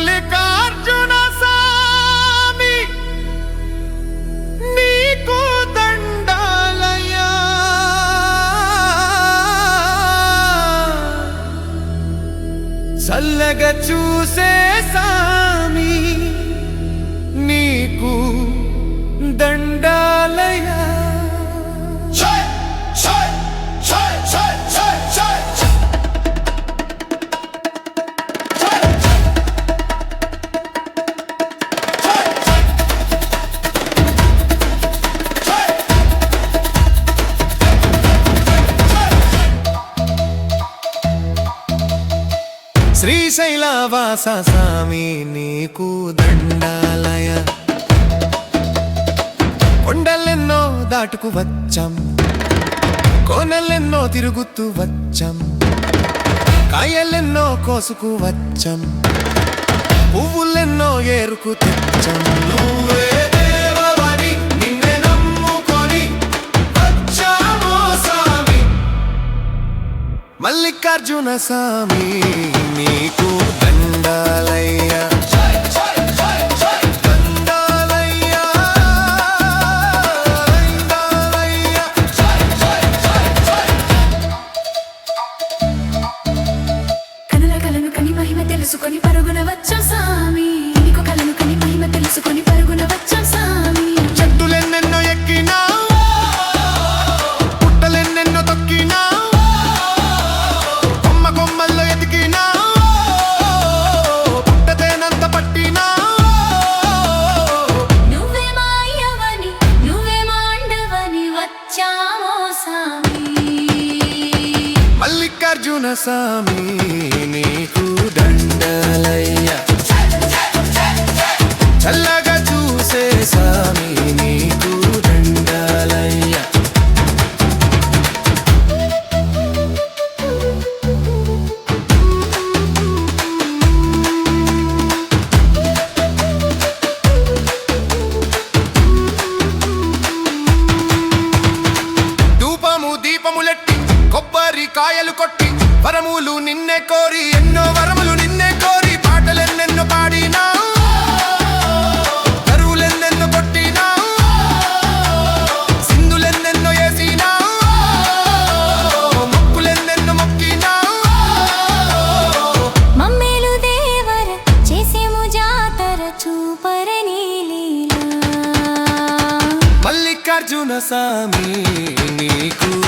మల్లికార్జున సామి నీకు దండాలయ్యా. చల్లగ చూసే సామి నీకు దండా శ్రీశైలవాస స్వామి నీకు దండాలయ. కొండలెన్నో దాటుకు వచ్చాం. కోనలెన్నో తిరుగుతూ వచ్చాం. కాయలెన్నో కోసుకు వచ్చాం. పువ్వులెన్నో ఏరుకు తెచ్చాం. నువ్వే మల్లికార్జున స్వామి. వచ్చాం సామి. నీకు కలను కని మహిమ తెలుసుకొని పరుగున వచ్చాం సామి. చెట్టులెన్నెన్నో ఎక్కినా పుట్టలెన్నెన్నో తొక్కినా కొమ్మ కొమ్మల్లో ఎదిగినా పుట్టతేనంత పట్టినా. నువ్వే మా అయ్యవని నువ్వే మా అండవని వచ్చామో సామి. మల్లికార్జున స్వామి నీకు దండలయ్య చూసే స్వామి నీకు దండలయ్య ధూపము దీపములెట్టి కొబ్బరి కాయలు కొట్టి వరములు నిన్నే కోరి ఎన్నో వరములు నిన్నే కోరి నీలీలా మల్లికార్జున స్వామి నీకు